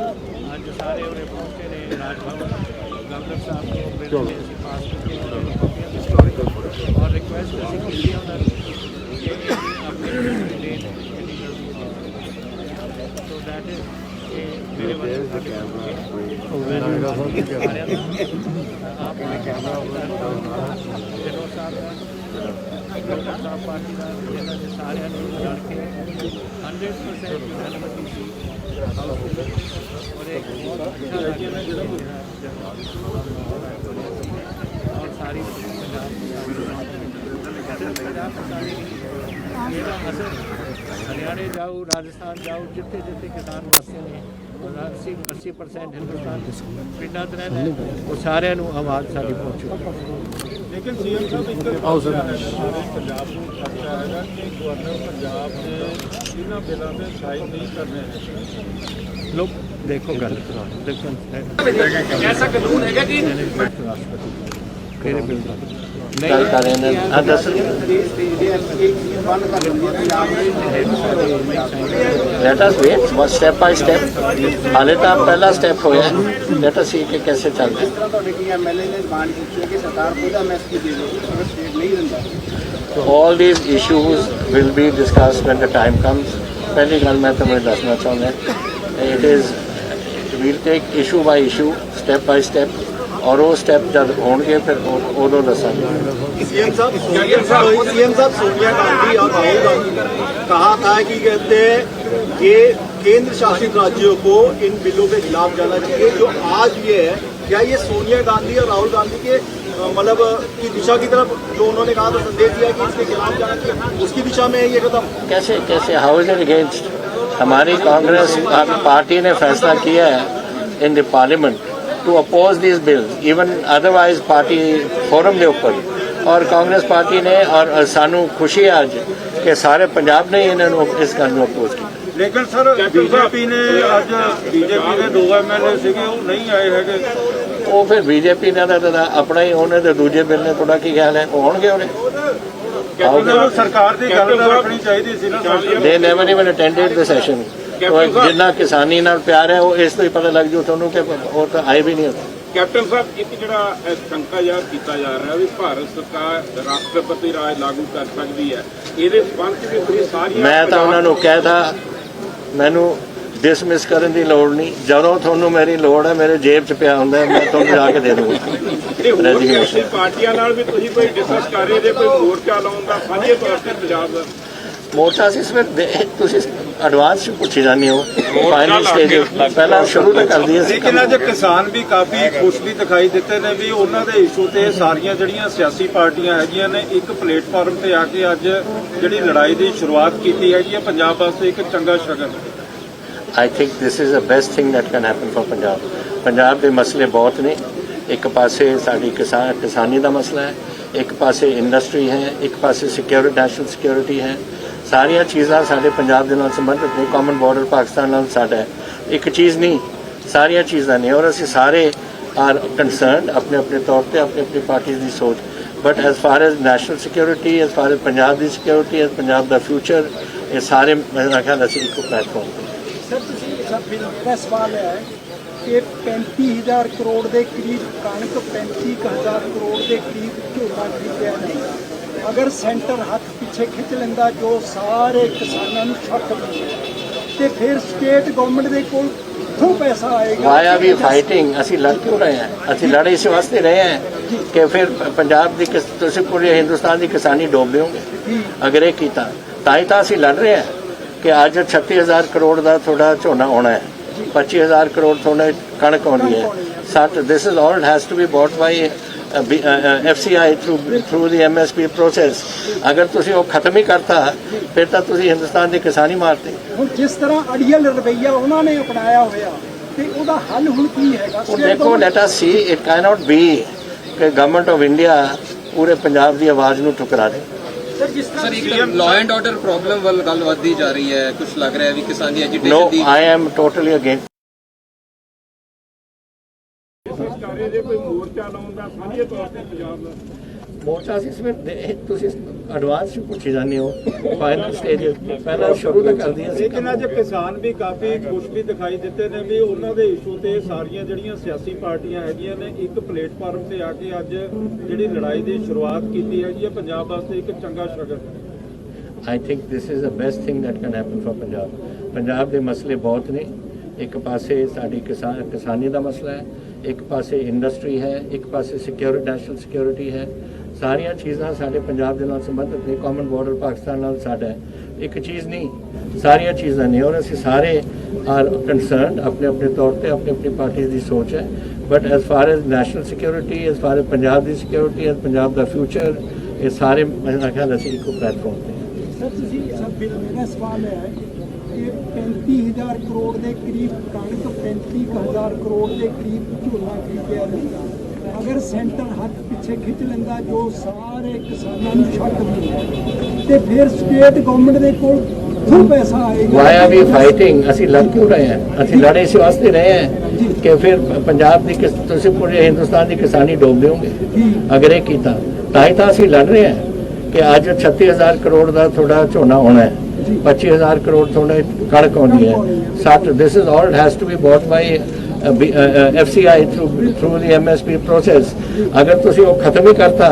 ਅੱਜ ਸਾਰੇ ਉਰੇ ਪਹੁੰਚੇ ਨੇ ਰਾਜ ਭਵਨ ਗਵਰਨਰ ਸਾਹਿਬ ਨੂੰ ਮਿਲ ਕੇ ਅਸੀਂ ਪਾਸ ਕੀਤੇ ਉਹਨਾਂ ਨੂੰ ਕਾਪੀਆਂ ਹਿਸਟੋਰੀਕਲ ਔਰ ਸਾਹਿਬ ਪਾਰਟੀ ਦਾ ਇਹਨਾਂ ਦੇ ਸਾਰਿਆਂ ਨੂੰ ਜਾਣ ਕੇ 100% ਯੂਨੈਨਿਮਿਟੀ ਸੀ ਔਰ ਇੱਕ ਅੱਛਾ ਲੱਗਿਆ ਜਿਹੜਾ ਔਰ ਸਾਰੀ ਪੰਜਾਬ ਇਹਦਾ ਅਸਰ ਹਰਿਆਣੇ ਜਾਓ ਰਾਜਸਥਾਨ ਜਾਓ ਜਿੱਥੇ ਜਿੱਥੇ ਕਿਸਾਨ ਵਸਦੇ ਨੇ ਔਰ 80 80% ਹਿੰਦੁਸਤਾਨ ਪਿੰਡਾਂ 'ਚ ਰਹਿੰਦੇ ਨੇ, ਉਹ ਸਾਰਿਆਂ ਨੂੰ ਆਵਾਜ਼ ਸਾਡੀ ਪਹੁੰਚੂ ਲੇਕਿਨ ਸੀਐਮ ਸਾਹਿਬ ਇੱਕ ਆਓ ਸਰ। ਪੰਜਾਬ ਨੂੰ ਖਰਚਾ ਹੈਗਾ ਕਿ ਗਵਰਨਰ ਪੰਜਾਬ ਦੇ ਇਹਨਾਂ ਬਿੱਲਾਂ ਤੇ ਸਾਈਨ ਨਹੀਂ ਕਰਨੇ ਹੈ ਲੋਕ ਦੇਖੋ ਗੱਲ। ਦੇਖੋ। ਐਸਾ ਕਾਨੂੰਨ ਹੈਗਾ ਕਿ ਕਿਹੜੇ ਬਿੱਲ ਦਾ? ਲੈਟ ਅਸ ਵੇਟ ਬਸ ਸਟੈਪ ਬਾਈ ਸਟੈਪ ਹਾਲੇ ਤਾਂ ਪਹਿਲਾ ਸਟੈਪ ਹੋਇਆ ਲੈਟ ਅਸ ਸੀ ਕਿ ਕਿਵੇਂ ਚੱਲਦਾ ਹੈ। ਕਿ ਸਰਕਾਰ ਪੂਰਾ ਮੈਸੇਜ ਦੇ ਦੇ ਅਗਰ ਸਟੇਟ ਨਹੀਂ ਦਿੰਦਾ। ਪਹਿਲੀ ਗੱਲ ਮੈਂ ਤੁਹਾਨੂੰ ਦੱਸਣਾ ਚਾਹੁੰਦਾ it is we'll take issue by issue step by step ਔਰ ਉਹ ਸਟੈਪ ਜਦ ਹੋਣਗੇ ਫਿਰ ਉਹ- ਉਦੋਂ ਦੱਸਾਂਗੇ सीएम साहब सीएम साहब सीएम साहब सोनिया गांधी और राहुल गांधी ने कहा था कि कहते हैं कि केंद्र शासित राज्यों को इन बिलों के खिलाफ जाना चाहिए जो आज ये है क्या ये सोनिया गांधी और राहुल गांधी के अ, मतलब अ, की दिशा की तरफ जो उन्होंने कहा था संदेश दिया कि इसके खिलाफ जाना चाहिए उसकी दिशा में है ये कदम कैसे कैसे हाउ इज इट अगेंस्ट हमारी कांग्रेस पार्टी ने फैसला किया है in the parliament to oppose this bill even otherwise party forum ਦੇ ਉੱਪਰ ਔਰ ਕਾਂਗਰਸ ਪਾਰਟੀ ਨੇ ਔਰ ਸਾਨੂੰ ਖੁਸ਼ੀ ਹੈ ਅੱਜ ਕਿ ਸਾਰੇ ਪੰਜਾਬ ਨੇ ਇਹਨਾਂ ਨੂੰ ਇਸ ਗੱਲ ਨੂੰ ਅਪੋਜ਼ ਕੀਤਾ ਲੇਕਿਨ ਸਰ ਬੀਜੇਪੀ ਨੇ ਅੱਜ ਬੀਜੇਪੀ ਦੇ ਦੋ ਐਮਐਲਏ ਸੀਗੇ ਉਹ ਨਹੀਂ ਆਏ ਹੈਗੇ ਉਹ ਫਿਰ ਬੀਜੇਪੀ ਨਾਲ ਤਾਂ ਆਪਣਾ ਹੀ ਉਹਨੇ ਤੇ ਦੂਜੇ ਬਿੱਲ ਨੇ ਤੁਹਾਡਾ ਕੀ ਖਿਆਲ ਹੈ ਹੋਣਗੇ ਉਹਨੇ ਸਰਕਾਰ ਦੀ ਗੱਲ ਰੱਖਣੀ ਚਾਹੀਦੀ ਸੀ ਨਾ they never even attended the session ਜਿੰਨਾ ਕਿਸਾਨੀ ਨਾਲ ਪਿਆਰ ਹੈ ਉਹ ਇਸ ਤੋਂ ਹੀ ਪਤਾ ਲੱਗ ਜੂ ਤੁਹਾਨੂੰ ਕਿ ਉਹ ਤਾਂ ਆਏ ਵੀ ਨਹੀਂ ਕੈਪਟਨ ਸਾਹਿਬ ਇੱਕ ਜਿਹੜਾ ਸ਼ੰਕਾ ਯਾਦ ਕੀਤਾ ਜਾ ਰਿਹਾ ਵੀ ਭਾਰਤ ਸਰਕਾਰ ਰਾਸ਼ਟਰਪਤੀ ਰਾਜ ਲਾਗੂ ਕਰ ਸਕਦੀ ਹੈ। ਇਹਦੇ ਸੰਬੰਧ ਵਿੱਚ ਤੁਸੀਂ ਸਾਰੀਆਂ ਮੈਂ ਤਾਂ ਉਹਨਾਂ ਨੂੰ ਕਹਿਤਾ ਮੈਨੂੰ ਡਿਸਮਿਸ ਕਰਨ ਦੀ ਲੋੜ ਨਹੀਂ। ਜਦੋਂ ਤੁਹਾਨੂੰ ਮੇਰੀ ਲੋੜ ਹੈ ਮੇਰੇ ਜੇਬ 'ਚ ਪਿਆ ਹੁੰਦਾ ਮੈਂ ਤੁਹਾਨੂੰ ਜਾ ਕੇ ਦੇ ਦੂੰਗਾ ਹੋਰ. ਸਿਆਸੀ ਪਾਰਟੀਆਂ ਨਾਲ ਵੀ ਤੁਸੀਂ ਕੋਈ ਡਿਸਕਸ ਕਰ ਰਹੇ ਜੇ ਕੋਈ ਮੋਰਚਾ ਲਾਉਣ ਦਾ ਸਾਂਝੇ ਤੌਰ ਤੇ ਪੰਜਾਬ ਦਾ। ਮੋਰਚਾ ਸੀ ਇਸ ਵਿੱਚ ਤੁਸੀਂ ਐਡਵਾਂਸ 'ਚ ਪੁੱਛੀ ਜਾਂਦੇ ਹੋ। ਫਾਈਨਲ ਸਟੇਜ ਪਹਿਲਾਂ ਸ਼ੁਰੂ ਤਾਂ ਕਰ ਦਈਏ ਸੀ ਲੇਕਿਨ ਅੱਜ ਕਿਸਾਨ ਵੀ ਕਾਫੀ ਖੁਸ਼ ਵੀ ਦਿਖਾਈ ਦਿੱਤੇ ਨੇ ਵੀ ਉਹਨਾਂ ਦੇ ਇਸ਼ੂ ਤੇ ਸਾਰੀਆਂ ਜਿਹੜੀਆਂ ਸਿਆਸੀ ਪਾਰਟੀਆਂ ਹੈਗੀਆਂ ਨੇ ਇੱਕ ਪਲੇਟਫਾਰਮ ਤੇ ਆ ਕੇ ਅੱਜ ਜਿਹੜੀ ਲੜਾਈ ਦੀ ਸ਼ੁਰੂਆਤ ਕੀਤੀ ਹੈਗੀ ਹੈ ਪੰਜਾਬ ਵਾਸਤੇ ਇੱਕ ਚੰਗਾ ਸ਼ਗਨ ਹੈ। I think this is the best thing that can happen for Punjab Punjab ਦੇ ਮਸਲੇ ਬਹੁਤ ਨੇ। ਇੱਕ ਪਾਸੇ ਸਾਡੀ ਕਿਸਾਨ ਕਿਸਾਨੀ ਦਾ ਮਸਲਾ ਹੈ ਇੱਕ ਪਾਸੇ ਇੰਡਸਟਰੀ ਹੈ ਇੱਕ ਪਾਸੇ ਸਿਕਿਉਰਿਟੀ ਨੈਸ਼ਨਲ ਸਿਕਿਉਰਿਟੀ ਹੈ। ਸਾਰੀਆਂ ਚੀਜ਼ਾਂ ਸਾਡੇ ਪੰਜਾਬ ਦੇ ਨਾਲ ਸੰਬੰਧਿਤ ਨੇ ਕਾਮਨ ਬਾਰਡਰ ਪਾਕਿਸਤਾਨ ਨਾਲ ਸਾਡਾ ਇੱਕ ਚੀਜ਼ ਨਹੀਂ, ਸਾਰੀਆਂ ਚੀਜ਼ਾਂ ਨੇ ਔਰ ਅਸੀਂ ਸਾਰੇ ਆਰ ਕੰਸਰਨਡ ਆਪਣੇ ਆਪਣੇ ਤੌਰ ਤੇ, ਆਪਣੀ ਆਪਣੀ ਪਾਰਟੀ ਦੀ ਸੋਚ। But as far as national security as far as Punjab the security as Punjab ਦਾ ਫਿਊਚਰ ਇਹ ਸਾਰੇ ਮੇਰਾ ਖਿਆਲ ਅਸੀਂ ਇੱਕੋ ਪਲੇਟਫਾਰਮ ਤੇ ਸਰ, ਤੁਸੀਂ ਸਰ ਸਵਾਲ ਹੈ ਕਿ 35000 ਕਰੋੜ ਦੇ ਕਰੀਬ, ਕਣਕ 35000 ਕਰੋੜ ਦੇ ਕਰੀਬ ਝੋਨਾ ਖਰੀਦਿਆ ਨਹੀਂ ਅਗਰ ਸੈਂਟਰ ਹੱਥ ਪਿੱਛੇ ਖਿੱਚ ਲੈਂਦਾ ਜੋ ਸਾਰੇ ਕਿਸਾਨਾਂ ਨੂੰ ਛੱਟ ਦਿੰਦਾ ਤੇ ਫਿਰ ਸਟੇਟ ਗਵਰਨਮੈਂਟ ਦੇ ਕੋਲ ਕਿੱਥੋਂ ਪੈਸਾ ਆਏਗਾ? ਵਾਈ ਆਰ ਵੀ ਫਾਈਟਿੰਗ ਅਸੀਂ ਲੜ ਕਿਉਂ ਰਹੇ ਹਾਂ? ਅਸੀਂ ਲੜੇ ਇਸ ਵਾਸਤੇ ਰਹੇ ਹਾਂ ਕਿ ਫਿਰ ਪੰਜਾਬ ਦੀ ਤੁਸੀਂ ਪੂਰੇ ਹਿੰਦੁਸਤਾਨ ਦੀ ਕਿਸਾਨੀ ਡੋਬ ਦਿਓਗੇ? ਅਗਰ ਇਹ ਕੀਤਾ। ਤਾਂ ਹੀ ਤਾਂ ਅਸੀਂ ਲੜ ਰਹੇ ਹਾਂ ਕਿ ਅੱਜ 36000 ਕਰੋੜ ਦਾ ਤੁਹਾਡਾ ਝੋਨਾ ਆਉਣਾ ਹੈ। 25000 ਕਰੋੜ ਤੁਹਾਡੇ ਕਣਕ ਆਉਣੀ ਹੈ। ਸੱਤ this is all has to be bought by FCI through through the MSP process ਅਗਰ ਤੁਸੀਂ ਉਹ ਖਤਮ ਹੀ ਕਰਤਾ ਫਿਰ ਤਾਂ ਤੁਸੀਂ ਹਿੰਦੁਸਤਾਨ ਦੀ ਕਿਸਾਨੀ ਮਾਰਤੇ। ਹੁਣ ਜਿਸ ਤਰ੍ਹਾਂ ਅੜੀਅਲ ਰਵਈਆ ਉਹਨਾਂ ਨੇ ਅਪਣਾਇਆ ਹੋਇਆ ਤੇ ਉਹਦਾ ਹੱਲ ਹੁਣ ਕੀ ਹੈਗਾ? ਦੇਖੋ let us see it cannot be ਕਿ ਗਵਰਨਮੈਂਟ ਆਫ ਇੰਡੀਆ ਪੂਰੇ ਪੰਜਾਬ ਦੀ ਆਵਾਜ਼ ਨੂੰ ਠੁਕਰਾ ਦੇ। ਸਰ ਇੱਕ ਲਾਅ ਐਂਡ ਆਰਡਰ ਪ੍ਰੋਬਲਮ ਵੱਲ ਗੱਲ ਵੱਧਦੀ ਜਾ ਰਹੀ ਹੈ। ਕੁਝ ਲੱਗ ਰਿਹਾ ਹੈ ਵੀ ਕਿਸਾਨ ਦੀ ਨੋ ਐਜੀਟੇਸ਼ਨ ਦੀ ਆਈ ਐਮ ਟੋਟਲੀ ਅਗੇਂਸਟ ਮੋਰਚਾ ਲਾਉਣ ਦਾ ਸਾਂਝੇ ਤੌਰ ਤੇ ਪੰਜਾਬ ਦਾ। ਮੋਰਚਾ ਸੀ ਇਸ ਵਿੱਚ ਦੇ- ਤੁਸੀਂ ਐਡਵਾਂਸ ਚ ਪੁੱਛੀ ਜਾਂਦੇ ਹੋ। ਫਾਈਨਲ ਸਟੇਜ ਪਹਿਲਾਂ ਸ਼ੁਰੂ ਤਾਂ ਕਰ ਦਈਏ ਲੇਕਿਨ ਅੱਜ ਕਿਸਾਨ ਵੀ ਕਾਫੀ ਖੁਸ਼ ਵੀ ਦਿਖਾਈ ਦਿੱਤੇ ਨੇ ਵੀ ਉਹਨਾਂ ਦੇ ਇਸ਼ੂ ਤੇ ਸਾਰੀਆਂ ਜਿਹੜੀਆਂ ਸਿਆਸੀ ਪਾਰਟੀਆਂ ਹੈਗੀਆਂ ਨੇ ਇੱਕ ਪਲੇਟਫਾਰਮ ਤੇ ਆ ਕੇ ਅੱਜ ਜਿਹੜੀ ਲੜਾਈ ਦੀ ਸ਼ੁਰੂਆਤ ਕੀਤੀ ਹੈਗੀ ਹੈ ਪੰਜਾਬ ਵਾਸਤੇ ਇੱਕ ਚੰਗਾ ਸ਼ਗਨ। I think this is the best thing that can happen for Punjab. Punjab ਦੇ ਮਸਲੇ ਬਹੁਤ ਨੇ। ਇੱਕ ਪਾਸੇ ਸਾਡੀ ਕਿਸਾਨ ਕਿਸਾਨੀ ਦਾ ਮਸਲਾ ਹੈ ਇੱਕ ਪਾਸੇ ਇੰਡਸਟਰੀ ਹੈ, ਇੱਕ ਪਾਸੇ ਸਿਕਿਉਰਿਟੀ ਨੈਸ਼ਨਲ ਸਿਕਿਉਰਿਟੀ ਹੈ। ਸਾਰੀਆਂ ਚੀਜ਼ਾਂ ਸਾਡੇ ਪੰਜਾਬ ਦੇ ਨਾਲ ਸੰਬੰਧਿਤ ਨੇ ਕਾਮਨ ਬਾਰਡਰ ਪਾਕਿਸਤਾਨ ਨਾਲ ਸਾਡਾ ਇੱਕ ਚੀਜ਼ ਨਹੀਂ, ਸਾਰੀਆਂ ਚੀਜ਼ਾਂ ਨੇ ਔਰ ਅਸੀਂ ਸਾਰੇ ਆਰ ਕੰਸਰਨਡ ਆਪਣੇ ਆਪਣੇ ਤੌਰ ਤੇ, ਆਪਣੀ ਆਪਣੀ ਪਾਰਟੀ ਦੀ ਸੋਚ ਹੈ। But as far as national security as far as Punjab the security as Punjab ਦਾ ਫਿਊਚਰ ਇਹ ਸਾਰੇ ਮੇਰਾ ਖਿਆਲ ਅਸੀਂ ਇੱਕੋ ਪਲੇਟਫਾਰਮ ਤੇ ਸਰ ਤੁਸੀਂ ਸਰ, ਮੇਰਾ ਸਵਾਲ ਹੈ ਕਿ 35000 ਕਰੋੜ ਦੇ ਕਰੀਬ ਕਣਕ 35000 ਕਰੋੜ ਦੇ ਕਰੀਬ ਝੋਨਾ ਖਰੀਦਿਆ ਜਾਂਦਾ। ਅਗਰ ਸੈਂਟਰ ਹੱਥ ਪਿੱਛੇ ਖਿੱਚ ਲੈਂਦਾ ਜੋ ਸਾਰੇ ਕਿਸਾਨਾਂ ਨੂੰ ਛੱਡ ਦਿੰਦਾ ਤੇ ਫਿਰ ਸਟੇਟ ਗਵਰਨਮੈਂਟ ਦੇ ਕੋਲ ਕਿੱਥੋਂ ਪੈਸਾ ਆਏਗਾ। ਵਾਈ ਆਰ ਵੀ ਫਾਈਟਿੰਗ ਅਸੀਂ ਲੜ ਕਿਉਂ ਰਹੇ ਹਾਂ? ਅਸੀਂ ਲੜੇ ਇਸ ਵਾਸਤੇ ਰਹੇ ਹਾਂ ਕਿ ਫਿਰ ਪੰਜਾਬ ਦੀ ਕਿਸ ਤੁਸੀਂ ਪੂਰੇ ਹਿੰਦੁਸਤਾਨ ਦੀ ਕਿਸਾਨੀ ਡੋਬ ਦਿਓਗੇ ਅਗਰ ਇਹ ਕੀਤਾ। ਤਾਂ ਹੀ ਤਾਂ ਅਸੀਂ ਲੜ ਰਹੇ ਹਾਂ ਕਿ ਅੱਜ 36000 ਕਰੋੜ ਦਾ ਤੁਹਾਡਾ ਝੋਨਾ ਹੋਣਾ ਹੈ। 25000 ਕਰੋੜ ਤੁਹਾਡਾ ਕਣਕ ਆਉਣੀ ਹੈ। ਸੱਤ this is all has to be bought by FCI through through the MSP process ਅਗਰ ਤੁਸੀਂ ਉਹ ਖਤਮ ਹੀ ਕਰਤਾ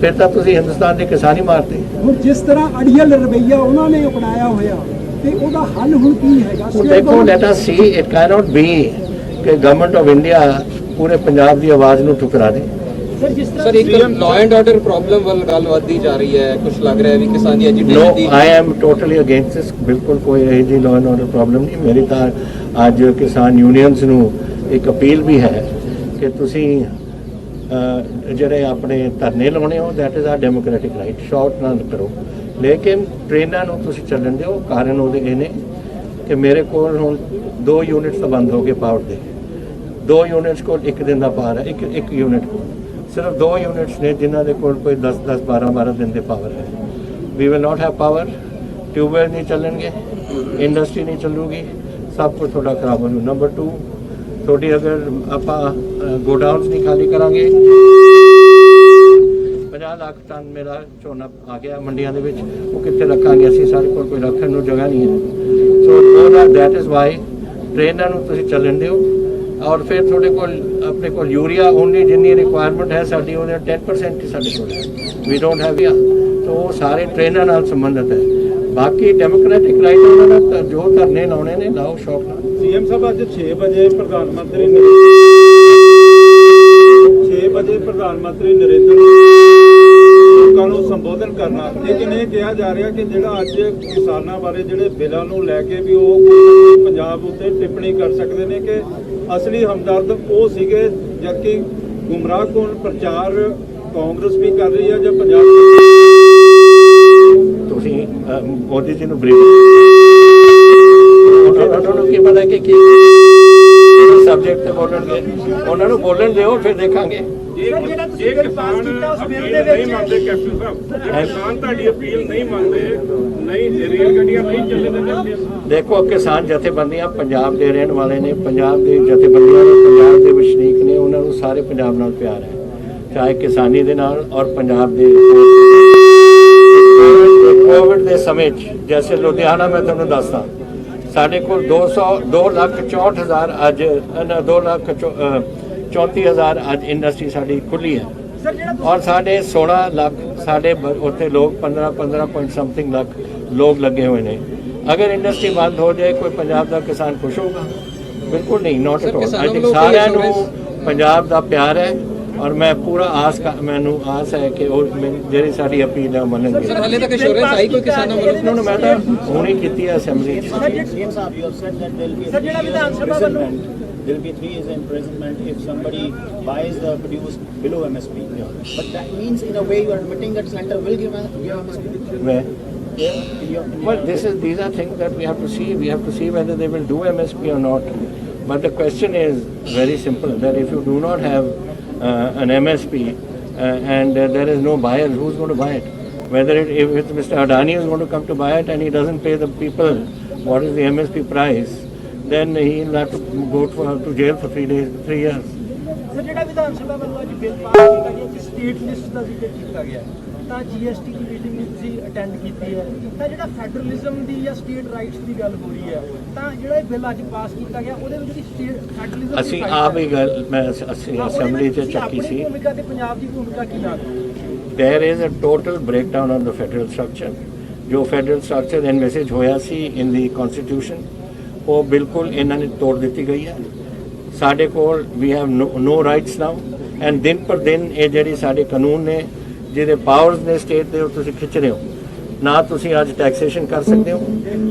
ਫਿਰ ਤਾਂ ਤੁਸੀਂ ਹਿੰਦੁਸਤਾਨ ਦੀ ਕਿਸਾਨੀ ਮਾਰਤੇ। ਹੁਣ ਜਿਸ ਤਰ੍ਹਾਂ ਅੜੀਅਲ ਰਵਈਆ ਉਹਨਾਂ ਨੇ ਅਪਣਾਇਆ ਹੋਇਆ ਤੇ ਉਹਦਾ ਹੱਲ ਹੁਣ ਕੀ ਹੈਗਾ? ਦੇਖੋ let us see it cannot be ਕਿ ਗਵਰਨਮੈਂਟ ਆਫ ਇੰਡੀਆ ਪੂਰੇ ਪੰਜਾਬ ਦੀ ਆਵਾਜ਼ ਨੂੰ ਠੁਕਰਾ ਦੇ। ਸਰ ਇੱਕ ਲਾਅ ਐਂਡ ਆਰਡਰ ਪ੍ਰੋਬਲਮ ਵੱਲ ਗੱਲ ਵੱਧਦੀ ਜਾ ਰਹੀ ਹੈ। ਕੁਝ ਲੱਗ ਰਿਹਾ ਹੈ ਵੀ ਕਿਸਾਨੀ no agitation the I am totally against this ਬਿਲਕੁਲ ਕੋਈ ਇਹ ਜੀ ਲਾਅ ਐਂਡ ਆਰਡਰ ਪ੍ਰੋਬਲਮ ਨਹੀਂ। ਮੇਰੀ ਤਾਂ ਅੱਜ ਕਿਸਾਨ ਯੂਨੀਅਨਸ ਨੂੰ ਇੱਕ ਅਪੀਲ ਵੀ ਹੈ ਕਿ ਤੁਸੀਂ ਜਿਹੜੇ ਆਪਣੇ ਧਰਨੇ ਲਾਉਣੇ ਹੋ that is a democratic right short ਨਾ ਕਰੋ। ਲੇਕਿਨ ਟ੍ਰੇਨਾਂ ਨੂੰ ਤੁਸੀਂ ਚੱਲਣ ਦਿਓ। ਕਾਰਨ ਉਹਦੇ ਇਹ ਨੇ ਕਿ ਮੇਰੇ ਕੋਲ ਹੁਣ ਦੋ ਯੂਨਿਟਸ ਬੰਦ ਹੋ ਗਏ ਪਾਵਰ ਦੇ। ਦੋ ਯੂਨਿਟਸ ਕੋਲ ਇੱਕ ਦਿਨ ਦਾ ਪਾਵਰ ਹੈ। ਇੱਕ ਇੱਕ ਯੂਨਿਟ ਕੋਲ। ਸਿਰਫ ਦੋ ਯੂਨਿਟਸ ਨੇ, ਜਿਨ੍ਹਾਂ ਦੇ ਕੋਲ ਕੋਈ 10 10 12 12 ਦਿਨ ਦੇ ਪਾਵਰ ਹੈ। We will not have power tube well ਨਹੀਂ ਚੱਲਣਗੇ ਇੰਡਸਟਰੀ ਨਹੀਂ ਚੱਲੂਗੀ। ਸਭ ਕੁਝ ਤੁਹਾਡਾ ਖਰਾਬ ਹੋ ਜੂ। ਨੰਬਰ 2 ਤੁਹਾਡੀ ਅਗਰ ਆਪਾਂ ਗੋਡਾਊਨਸ ਨਹੀਂ ਖਾਲੀ ਕਰਾਂਗੇ 50 ਲੱਖ ਟਨ ਮੇਰਾ ਝੋਨਾ ਆ ਗਿਆ ਮੰਡੀਆਂ ਦੇ ਵਿੱਚ। ਉਹ ਕਿੱਥੇ ਰੱਖਾਂਗੇ ਅਸੀਂ? ਸਾਡੇ ਕੋਲ ਕੋਈ ਰੱਖਣ ਨੂੰ ਜਗ੍ਹਾ ਨਹੀਂ ਹੈ। ਸੋ ਉਹਦਾ ਦੈਟ ਇਜ਼ ਵਾਈ ਟ੍ਰੇਨਾਂ ਨੂੰ ਤੁਸੀਂ ਚੱਲਣ ਦਿਓ। ਔਰ ਫਿਰ ਤੁਹਾਡੇ ਕੋਲ ਆਪਣੇ ਕੋਲ ਯੂਰੀਆ ਓਨਲੀ ਜਿੰਨੀ ਰਿਕੁਆਇਰਮੈਂਟ ਹੈ ਸਾਡੀ, ਉਹਦੇ 10% ਹੀ ਸਾਡੇ ਕੋਲ ਹੈ। ਵੀ ਡੋਨਟ ਹੈਵ ਯਾ ਤਾਂ ਸਾਰੇ ਟ੍ਰੇਨਾਂ ਨਾਲ ਸੰਬੰਧਿਤ ਹੈ। ਬਾਕੀ ਡੈਮੋਕ੍ਰੈਟਿਕ ਰਾਈਟ ਉਹਨਾਂ ਦਾ ਜੋ ਧਰਨੇ ਲਾਉਣੇ ਨੇ, ਲਾਓ, ਸ਼ੌਕ ਨਾਲ। ਸੀਐਮ ਸਾਹਿਬ, ਅੱਜ 6 ਵਜੇ ਪ੍ਰਧਾਨ ਮੰਤਰੀ 6 ਵਜੇ ਪ੍ਰਧਾਨ ਮੰਤਰੀ ਨਰਿੰਦਰ ਮੋਦੀ ਲੋਕਾਂ ਨੂੰ ਸੰਬੋਧਨ ਕਰਨਾ। ਲੇਕਿਨ ਇਹ ਕਿਹਾ ਜਾ ਰਿਹਾ ਕਿ ਜਿਹੜਾ ਅੱਜ ਕਿਸਾਨਾਂ ਬਾਰੇ ਜਿਹੜੇ ਬਿੱਲਾਂ ਨੂੰ ਲੈ ਕੇ ਵੀ ਉਹ ਪੰਜਾਬ ਉੱਤੇ ਟਿੱਪਣੀ ਕਰ ਸਕਦੇ ਨੇ ਕਿ ਅਸਲੀ ਹਮਦਰਦ ਉਹ ਸੀਗੇ ਜਦਕਿ ਗੁੰਮਰਾਹ ਗੁੰਮਰਾਹਕੁਨ ਪ੍ਰਚਾਰ ਕਾਂਗਰਸ ਵੀ ਕਰ ਰਹੀ ਹੈ ਜਾਂ ਪੰਜਾਬ ਤੁਸੀਂ ਮੋਦੀ ਜੀ ਨੂੰ ਬਰੀਫ ਉਹਨਾਂ ਨੂੰ ਕੀ ਪਤਾ ਕਿ ਕੀ ਸਬਜੈਕਟ ਤੇ ਬੋਲਣਗੇ? ਉਹਨਾਂ ਨੂੰ ਬੋਲਣ ਦਿਓ ਫਿਰ ਦੇਖਾਂਗੇ। ਜੇ ਜੇ ਕਿਸਾਨ ਨਹੀਂ ਮੰਨਦੇ ਕੈਪਟਨ ਸਾਹਿਬ ਜੇ ਕਿਸਾਨ ਤੁਹਾਡੀ ਅਪੀਲ ਨਹੀਂ ਮੰਨਦੇ ਨਹੀਂ ਰੇਲ ਗੱਡੀਆਂ ਨਹੀਂ ਚੱਲਣ ਦਿੰਦੇ। ਦੇਖੋ ਕਿਸਾਨ ਜਥੇਬੰਦੀਆਂ ਪੰਜਾਬ ਦੇ ਰਹਿਣ ਵਾਲੇ ਨੇ ਪੰਜਾਬ ਦੇ ਜਥੇਬੰਦੀਆਂ ਨੇ ਪੰਜਾਬ ਦੇ ਵਸਨੀਕ ਨੇ ਉਹਨਾਂ ਨੂੰ ਸਾਰੇ ਪੰਜਾਬ ਨਾਲ ਪਿਆਰ ਹੈ। ਚਾਹੇ ਕਿਸਾਨੀ ਦੇ ਨਾਲ ਔਰ ਪੰਜਾਬ ਦੇ ਕੋਵਿਡ ਦੇ ਸਮੇਂ 'ਚ ਜੈਸੇ ਲੁਧਿਆਣਾ ਮੈਂ ਤੁਹਾਨੂੰ ਦੱਸਦਾ ਸਾਡੇ ਕੋਲ 200 2 ਲੱਖ 64 ਹਜ਼ਾਰ ਅੱਜ 2 ਲੱਖ 34 ਹਜ਼ਾਰ ਅੱਜ ਇੰਡਸਟਰੀ ਸਾਡੀ ਖੁੱਲੀ ਹੈ। ਔਰ ਸਾਡੇ 16 ਲੱਖ ਸਾਡੇ ਉੱਥੇ ਲੋਕ 15 15 ਪੁਆਇੰਟ ਸਮਥਿੰਗ ਲੱਖ ਲੋਕ ਲੱਗੇ ਹੋਏ ਨੇ। ਅਗਰ ਇੰਡਸਟਰੀ ਬੰਦ ਹੋ ਜਾਏ ਕੋਈ ਪੰਜਾਬ ਦਾ ਕਿਸਾਨ ਖੁਸ਼ ਹੋਊਗਾ? ਬਿਲਕੁਲ ਨਹੀਂ not at all I think ਸਾਰਿਆਂ ਨੂੰ ਪੰਜਾਬ ਦਾ ਪਿਆਰ ਹੈ। ਔਰ ਮੈਂ ਪੂਰਾ ਆਸ ਮੈਨੂੰ ਆਸ ਹੈ ਕਿ ਉਹ ਜਿਹੜੀ ਸਾਡੀ ਅਪੀਲ ਹੈ ਉਹ ਮੰਨਣਗੇ ਸਰ ਹਾਲੇ ਤੱਕ ਅਸ਼ੋਰੈਂਸ ਆਈ ਕੋਈ ਕਿਸਾਨਾਂ ਵੱਲੋਂ ਉਹਨਾਂ ਨੂੰ ਮੈਂ ਤਾਂ ਹੁਣੇ ਕੀਤੀ ਹੈ ਅਸੈਂਬਲੀ 'ਚ CM Saab, you have said that there will be a three years imprisonment. There will be three years imprisonment if somebody buys the produced below MSP. But that means, in a way, you are admitting that center will give, a- give MSP. ਮੈਂ Yeah, in your, in Well, this is, these are things that we have to see. We have to see whether they will do MSP or not. But the question is very simple, that if you do not have uh, an MSP uh, and uh, there is no buyer, who's going to buy it? Whether it, if it's Mr. Adani is going to come to buy it and he doesn't pay the people what is the MSP price, then he will have to go to, to jail for three days, three years. Sir ਜਿਹੜਾ ਵਿਧਾਨ ਸਭਾ ਵੱਲੋਂ ਅੱਜ bill pass ਕੀਤਾ ਗਿਆ ਕਿ state list ਦਾ ਜ਼ਿਕਰ ਕੀਤਾ ਗਿਆ ਹੈ, ਤਾਂ ਜੀਐਸਟੀ ਦੀ ਮੀਟਿੰਗ ਤੁਸੀਂ ਅਟੈਂਡ ਕੀਤੀ ਹੈ। ਤਾਂ ਜਿਹੜਾ ਫੈਡਰਲਿਜ਼ਮ ਦੀ ਜਾਂ ਸਟੇਟ ਰਾਈਟਸ ਦੀ ਗੱਲ ਹੋ ਰਹੀ ਹੈ ਤਾਂ ਜਿਹੜਾ ਇਹ ਬਿੱਲ ਅੱਜ ਪਾਸ ਕੀਤਾ ਗਿਆ ਉਹਦੇ ਵਿੱਚ ਜਿਹੜੀ ਸਟੇਟ ਫੈਡਰਲਿਜ਼ਮ ਅਸੀਂ ਆਪ ਹੀ। ਗੱਲ ਮੈਂ ਅਸ- ਅਸੀਂ ਅਸੈਂਬਲੀ 'ਚ ਚੱਕੀ ਸੀ। ਭੂਮਿਕਾ ਤੇ ਪੰਜਾਬ ਦੀ ਭੂਮਿਕਾ ਕੀ ਲੱਗਦੀ there is a total breakdown on the federal structure. ਜੋ ਫੈਡਰਲ ਸਟਰਕਚਰ ਐਨਵੈਸੇਜ ਹੋਇਆ ਸੀ ਇਨ ਦੀ ਕਨਸਟੀਟਿਊਸ਼ਨ ਉਹ ਬਿਲਕੁਲ ਇਹਨਾਂ ਨੇ ਤੋੜ ਦਿੱਤੀ ਗਈ ਹੈ। ਸਾਡੇ ਕੋਲ we have no rights now and ਦਿਨ ਪਰ ਦਿਨ ਇਹ ਜਿਹੜੀ ਸਾਡੇ ਕਾਨੂੰਨ ਨੇ ਜਿਹਦੇ ਪਾਵਰਸ ਨੇ ਸਟੇਟ ਦੇ ਉਹ ਤੁਸੀਂ ਖਿੱਚ ਰਹੇ ਹੋ। ਨਾ ਤੁਸੀਂ ਅੱਜ ਟੈਕਸੇਸ਼ਨ ਕਰ ਸਕਦੇ ਹੋ,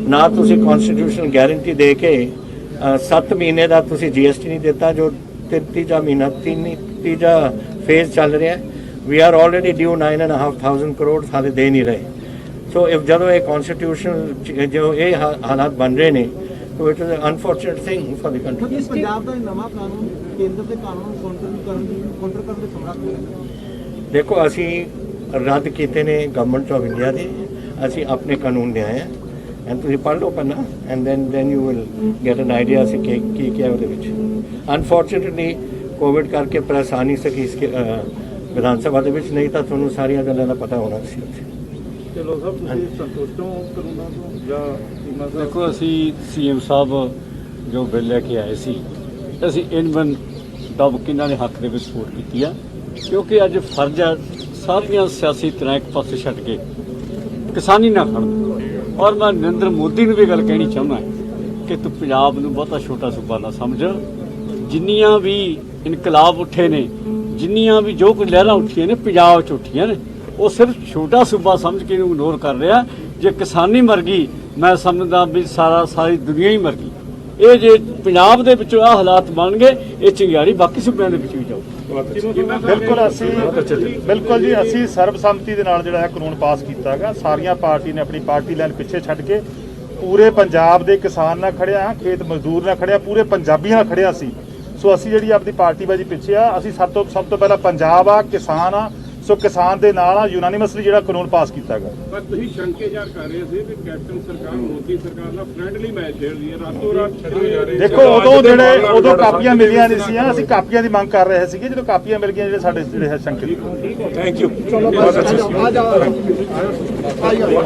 ਨਾ ਤੁਸੀਂ ਕਨਸਟੀਟਿਊਸ਼ਨਲ ਗਾਰੰਟੀ ਦੇ ਕੇ 7 ਮਹੀਨੇ ਦਾ ਤੁਸੀਂ ਜੀਐਸਟੀ ਨਹੀਂ ਦਿੱਤਾ, ਜੋ ਤੀਜਾ ਮਹੀਨਾ, ਤਿੰਨ, ਤੀਜਾ ਫੇਜ਼ ਚੱਲ ਰਿਹਾ we are already due 9.5 crore ਹਾਲੇ ਦੇ ਨਹੀਂ ਰਹੇ। ਸੋ ਇਫ ਜਦੋਂ ਇਹ ਕਨਸਟੀਟਿਊਸ਼ਨ ਜੋ ਇਹ ਹਾਲਾਤ ਬਣ ਰਹੇ ਨੇ ਤੋ it is unfortunate thing for the country Punjab ਦਾ ਨਵਾਂ ਕਾਨੂੰਨ, ਕੇਂਦਰ ਦੇ ਕਾਨੂੰਨ ਨੂੰ ਕਾਊਂਟਰ ਕਰਨ ਦੀ ਕਾਊਂਟਰ ਕਰਨ ਦੇ ਸਮਰੱਥ ਹੋਏ ਦੇਖੋ ਅਸੀਂ ਰੱਦ ਕੀਤੇ ਨੇ ਗਵਰਨਮੈਂਟ ਆਫ ਇੰਡੀਆ ਦੇ। ਅਸੀਂ ਆਪਣੇ ਕਾਨੂੰਨ ਲਿਆਏ ਆ। ਐਂਡ ਤੁਸੀਂ ਪੜ੍ਹ ਲਓ ਪੰਨਾ and then then you will get an idea ਅਸੀਂ ਕੀ ਕੀ ਕੀ ਹੈ ਉਹਦੇ ਵਿੱਚ। ਅਨਫੋਰਚੂਨੇਟਲੀ ਕੋਵਿਡ ਕਰਕੇ ਪ੍ਰੈਸ ਆ ਨਹੀਂ ਸਕੀ ਇਸ ਵਿਧਾਨ ਸਭਾ ਦੇ ਵਿੱਚ। ਨਹੀਂ ਤਾਂ ਤੁਹਾਨੂੰ ਸਾਰੀਆਂ ਗੱਲਾਂ ਦਾ ਪਤਾ ਹੋਣਾ ਸੀ ਉੱਥੇ। ਚਲੋ ਸਭ ਤੁਸੀਂ ਸੰਤੁਸ਼ਟ ਹੋ ਕਰੋਨਾ ਤੋਂ ਜਾਂ ਸੀਮਾ ਸਾਹਿਬ ਦੇਖੋ ਅਸੀਂ ਸੀਐਮ ਸਾਹਿਬ ਜੋ ਬਿੱਲ ਲੈ ਕੇ ਆਏ ਸੀ ਅਸੀਂ ਇਨਵਨ ਦਬ ਕਿਨਾਂ ਦੇ ਹੱਕ ਦੇ ਵਿੱਚ ਵੋਟ ਕੀਤੀ ਆ। ਕਿਉਂਕਿ ਅੱਜ ਫਰਜ਼ ਹੈ ਸਾਰੀਆਂ ਸਿਆਸੀ ਤਰ੍ਹਾਂ ਇੱਕ ਪਾਸੇ ਛੱਡ ਕੇ ਕਿਸਾਨੀ ਨਾ ਖੜਨ ਔਰ ਮੈਂ ਨਰਿੰਦਰ ਮੋਦੀ ਨੂੰ ਵੀ ਗੱਲ ਕਹਿਣੀ ਚਾਹੁੰਦਾ ਕਿ ਤੂੰ ਪੰਜਾਬ ਨੂੰ ਬਹੁਤਾ ਛੋਟਾ ਸੂਬਾ ਨਾ ਸਮਝ। ਜਿੰਨੀਆਂ ਵੀ ਇਨਕਲਾਬ ਉੱਠੇ ਨੇ, ਜਿੰਨੀਆਂ ਵੀ ਜੋ ਕੁਝ ਲਹਿਰਾਂ ਉੱਠੀਆਂ ਨੇ, ਪੰਜਾਬ 'ਚ ਉੱਠੀਆਂ ਨੇ, ਉਹ ਸਿਰਫ ਛੋਟਾ ਸੂਬਾ ਸਮਝ ਕੇ ਇਹਨੂੰ ਇਗਨੋਰ ਕਰ ਰਿਹਾ। ਜੇ ਕਿਸਾਨੀ ਮਰ ਗਈ, ਮੈਂ ਸਮਝਦਾ ਵੀ ਸਾਰਾ ਸਾਰੀ ਦੁਨੀਆ ਹੀ ਮਰ ਗਈ। ਇਹ ਜੇ ਪੰਜਾਬ ਦੇ ਵਿੱਚੋਂ ਆ ਹਾਲਾਤ ਬਣ ਗਏ, ਇਹ ਚਿੰਗਾਰੀ ਬਾਕੀ ਸੂਬਿਆਂ ਦੇ ਵਿੱਚ ਵੀ ਜਾਊ ਬਿਲਕੁਲ ਅਸੀਂ ਬਿਲਕੁਲ ਜੀ ਅਸੀਂ ਸਰਬਸੰਮਤੀ ਦੇ ਨਾਲ ਜਿਹੜਾ ਹੈ ਕਾਨੂੰਨ ਪਾਸ ਕੀਤਾ ਹੈਗਾ। ਸਾਰੀਆਂ ਪਾਰਟੀ ਨੇ ਆਪਣੀ ਪਾਰਟੀ ਲਾਈਨ ਪਿੱਛੇ ਛੱਡ ਕੇ ਪੂਰੇ ਪੰਜਾਬ ਦੇ ਕਿਸਾਨ ਨਾਲ ਖੜਿਆ ਖੇਤ ਮਜ਼ਦੂਰ ਨਾਲ ਖੜਿਆ ਪੂਰੇ ਪੰਜਾਬੀਆਂ ਨਾਲ ਖੜਿਆ ਸੀ। ਸੋ ਅਸੀਂ ਜਿਹੜੀ ਆਪਣੀ ਪਾਰਟੀ ਬਾਜੀ ਪਿੱਛੇ ਆ ਅਸੀਂ ਸਭ ਤੋਂ ਸਭ ਤੋਂ ਪਹਿਲਾਂ ਪੰਜਾਬ ਆ ਕਿਸਾਨ ਆ ਸੋ ਕਿਸਾਨ ਦੇ ਨਾਲ ਆ ਯੂਨਾਨੀਮਸਲੀ ਜਿਹੜਾ ਕਾਨੂੰਨ ਪਾਸ ਕੀਤਾ ਹੈਗਾ। ਪਰ ਤੁਸੀਂ ਸ਼ੰਕੇ ਜ਼ਾਹਰ ਕਰ ਰਹੇ ਸੀ ਕਿ ਕੈਪਟਨ ਸਰਕਾਰ ਮੋਦੀ ਸਰਕਾਰ ਨਾਲ ਫ੍ਰੈਂਡਲੀ ਮੈਚ ਖੇਡ ਰਹੀ ਹੈ। ਰਾਤੋਂ ਰਾਤ ਦੇਖੋ ਉਦੋਂ ਜਿਹੜੇ ਉਦੋਂ ਕਾਪੀਆਂ ਮਿਲੀਆਂ ਨਹੀਂ ਸੀਆਂ ਅਸੀਂ ਕਾਪੀਆਂ ਦੀ ਮੰਗ ਕਰ ਰਹੇ ਸੀਗੇ। ਜਦੋਂ ਕਾਪੀਆਂ ਮਿਲ ਗਈਆਂ ਜਿਹੜੇ ਸਾਡੇ ਜਿਹੜੇ ਹੈ ਸ਼ੰਕੇ। ਥੈਂਕ ਯੂ ਆ ਜਾਓ ਆ ਜਾਓ